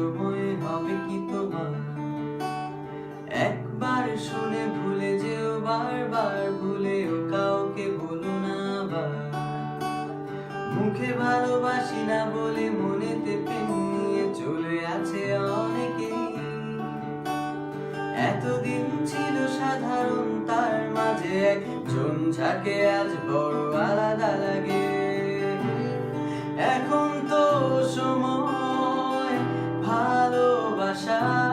সময় হবে কি তোমার? একবার শুনে ভুলে যেও, বারবার ভুলেও কাউকে বলো না আবার। মুখে ভালোবাসি না বলে মনেতে নিয়ে চলে আছে অনেকে এতদিন ছিল সাধারণ, তার মাঝে একজন যাকে আজ বড় আলাদা লাগে। 下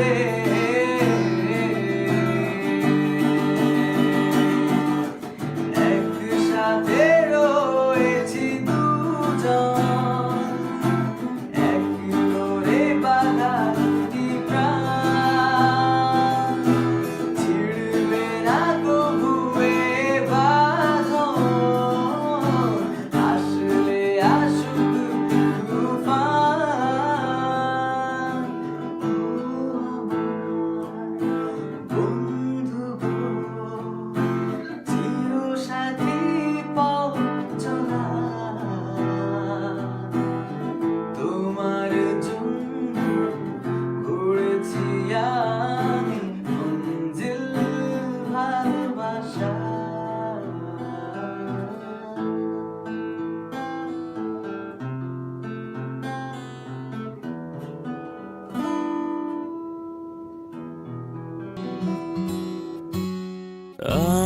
poder.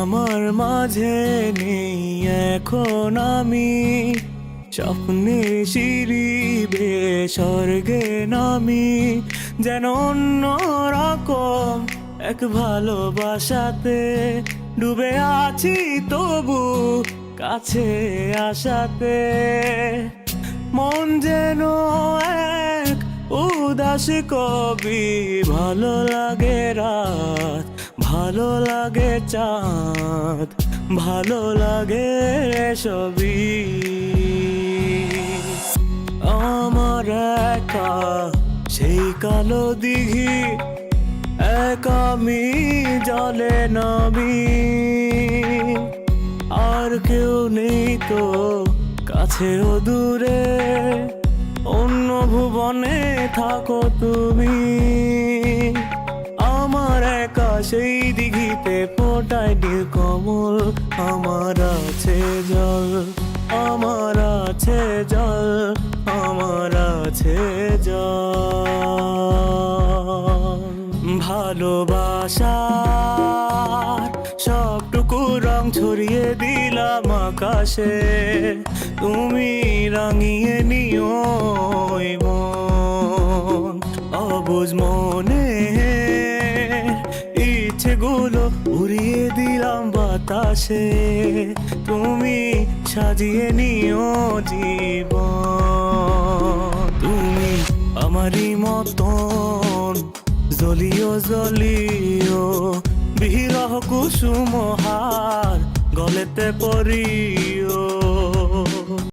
মাঝে নেই এখন আমি। স্বপ্নে সিঁড়ি বেয়ে স্বর্গে নামি। যেন অন্য রকম এক ভালোবাসাতে ডুবে আছি তবু কাছে আসাতে। মন যেন এক উদাস কবি, ভালো লাগে রাত ভালো লাগে চাঁদ, ভালো লাগে সবই আমার একা, সেই কালো দিঘি, এক আমি জলে নামি। আর কেউ নেই তো কাছেও দূরে, অন্য ভুবনে থাকো তুমি। সেই দিঘিতে ফোটায় কমল। আমার আছে জল, আমার আছে জল, আমার আছে জল। ভালোবাসার সবটুকু রং ছড়িয়ে দিলাম আকাশে। তুমি রাঙিয়ে নিও অবুজ মনে বাতাসে তুমি সাজিয়ে নিও জীব তুমি আমারই মতন জলিও জলিও বিরহ কুসুম হার গলেতে পরিও।